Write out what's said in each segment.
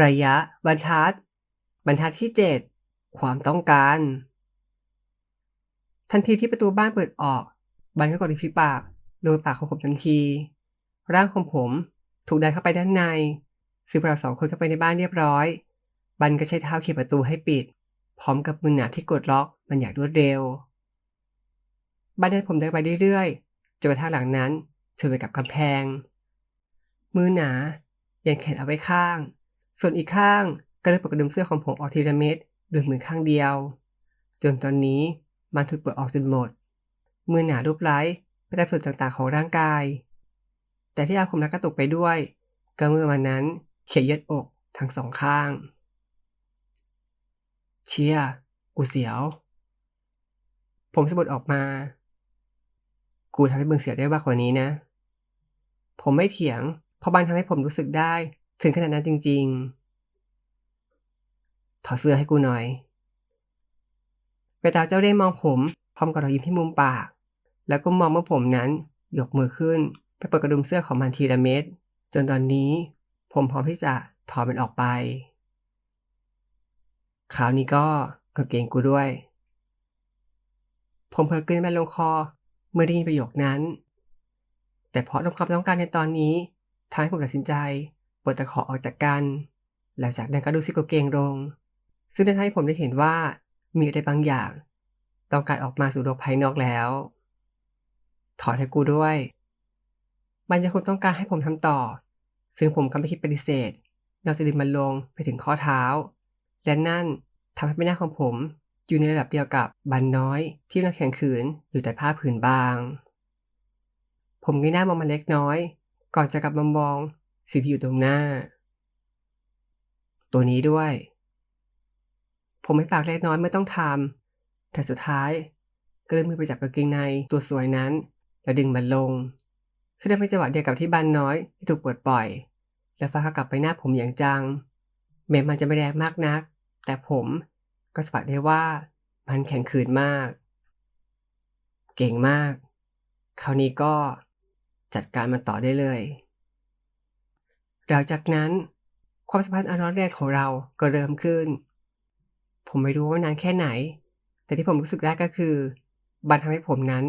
ระยะ บรรทัด บรรทัดที่ 7 ความต้องการ ทันทีที่ประตูบ้านเปิดออก บันก็กดริมฝีปาก โดนปากของผมทันที ร่างของผมถูกดันเข้าไปด้านในซึ่งพวกเราสองคนเข้าไปในบ้านเรียบร้อย บันก็ใช้เท้าเขี่ยประตูให้ปิด พร้อมกับมือหนาที่กดล็อกมันอย่างรวดเร็ว บันเดินผมเดินไปเรื่อยๆจนกระทั่งหลังนั้นชนไปกับกำแพง มือหนายังแขนเอาไว้ข้าง ส่วนอีกข้างก็เลยปลดกระดุมเสื้อของผมออกทีละเม็ดด้วยมือข้างเดียว จนตอนนี้มันถูกเปิดออกจนหมด มือหนารูปไร้ไปตามส่วนต่างๆของร่างกาย แต่ที่อาคมรักกระตุกไปด้วยก็เมื่อวันนั้นเขียยืดอกทั้งสองข้าง เชียกูเสียว ผมสะบัดออกมา กูทำให้มึงเสียวได้มากกว่านี้นะ ผมไม่เถียงเพราะบันทำให้ผมรู้สึกได้ ถึงขนาดนั้นจริง ๆ ถอดเสื้อให้กูหน่อยเวตาเจ้าได้มองผมพร้อมกับรอยยิ้มที่มุมปาก แล้วก็มองเมื่อผมนั้นยกมือขึ้น ไปเปิดกระดุมเสื้อของมันทีละเม็ดจนตอนนี้ ผมพร้อมที่จะถอดมันออกไปคราวนี้ก็กางเกงกูด้วย ผมเพลอกลืนมันลงคอเมื่อได้ยินประโยคนั้น แต่เพราะลมความต้องการในตอนนี้ทำให้ผมตัดสินใจ ปลดตะขอออกจากกันแล้วจากนั้นก็ดูซิกเกงลง ซึ่งได้ทำให้ผมได้เห็นว่ามีอะไรบางอย่าง ต้องการออกมาสู่โลกภายนอกแล้ว ถอดให้กูด้วย มันยังคงต้องการให้ผมทำต่อ ซึ่งผมก็ไม่คิดปฏิเสธนอกจากดึงมันลงไปถึงข้อเท้า และนั่นทำให้ใบหน้าของผมอยู่ในระดับเดียวกับบันน้อยที่กำลังแข็งขืนอยู่แต่ผ้าผืนบาง ผมเงยหน้ามองมันเล็กน้อย ก่อนจะกลับมามอง สิ่งที่อยู่ตรงหน้า ตัวนี้ด้วย ผมไม่ปากเล็กน้อยไม่ต้องทำแต่สุดท้ายก็เลื่อนมือไปจับกางเกงในตัวสวยนั้น แล้วดึงมันลงซึ่งเป็นจังหวะเดียวกับที่บันน้อยที่ถูกปลดปล่อย และฟ้าข้ากลับไปหน้าผมอย่างจังแม้มันจะไม่แรงมากนัก แต่ผมก็สัมผัสได้ว่ามันแข็งขืนมาก เก่งมาก คราวนี้ก็จัดการมันต่อได้เลย หลังจากนั้น ความสัมพันธ์อันร้อนแรงของเราก็เริ่มขึ้น ผมไม่รู้ว่านานแค่ไหน แต่ที่ผมรู้สึกได้ก็คือ บันทำให้ผมนั้น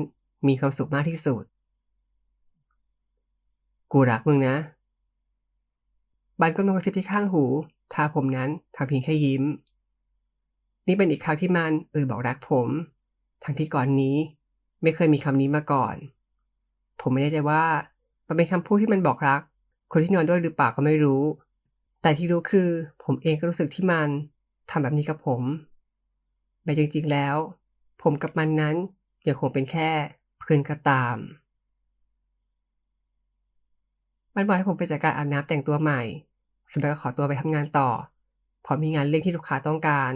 มีความสุขมากที่สุด กูรักมึงนะ บันก็นงกระซิบที่ข้างหูทาผมนั้นทำเพียงแค่ยิ้ม นี่เป็นอีกครั้งที่มันเอ่ยบอกรักผม ทั้งที่ก่อนนี้ไม่เคยมีคำนี้มาก่อน ผมไม่แน่ใจว่ามันเป็นคำพูดที่มันบอกรัก คนที่นอนด้วยหรือเปล่าก็ไม่รู้ แต่ที่รู้คือ ผมเองก็รู้สึกที่มันทำแบบนี้กับผมแต่จริงๆแล้ว ผมกับมันนั้นยังคงเป็นแค่เพื่อนก็ตาม มันบอกให้ผมไปจัดการอาบน้ำแต่งตัวใหม่สมัยก็ขอตัวไปทำงานต่อพราะมีงานเร่งที่ลูกค้าต้องการ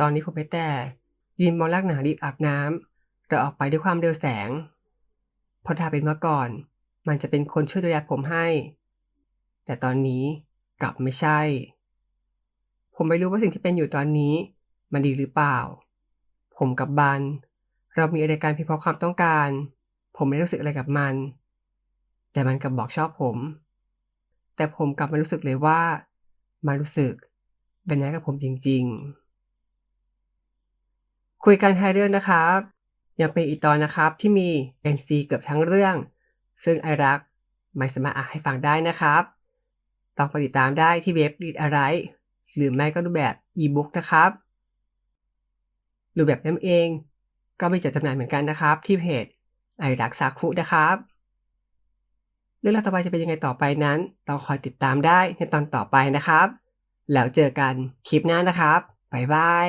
ตอนนี้ผมไปแต่ยืนมองลากหนารีบอาบน้ำเราออกไปด้วยความเร็วแสงเพราะถ้าเป็นเมื่อก่อน มันจะเป็นคนช่วยดูแลผมให้ แต่ตอนนี้กลับไม่ใช่ ผมไม่รู้ว่าสิ่งที่เป็นอยู่ตอนนี้ มันดีหรือเปล่า ผมกับบัน เรามีอะไรกันเพียงเพราะความต้องการ ผมไม่รู้สึกอะไรกับมัน แต่มันกลับบอกชอบผม แต่ผมกลับไม่รู้สึกเลยว่ามันรู้สึกเป็นอย่างกับผมจริง ๆ คุยกันท้ายเรื่องนะครับ ยังเป็นอีกตอนนะครับที่มี NC เกือบทั้งเรื่อง ซึ่งไอรักไม่สามารถอ่านให้ฟังได้นะครับ ต้องไปติดตามได้ที่เว็บ Read อะไรหรือไม่ก็รูปแบบอีบุ๊กนะครับรูปแบบนั่นเอง ก็มีจัดจำหน่ายเหมือนกันนะครับ ที่เพจไอรักซาคุนะครับ เรื่องราวต่อไปจะเป็นยังไงต่อไปนั้น ต้องคอยติดตามได้ในตอนต่อไปนะครับ แล้วเจอกันคลิปหน้านะครับบ๊ายบาย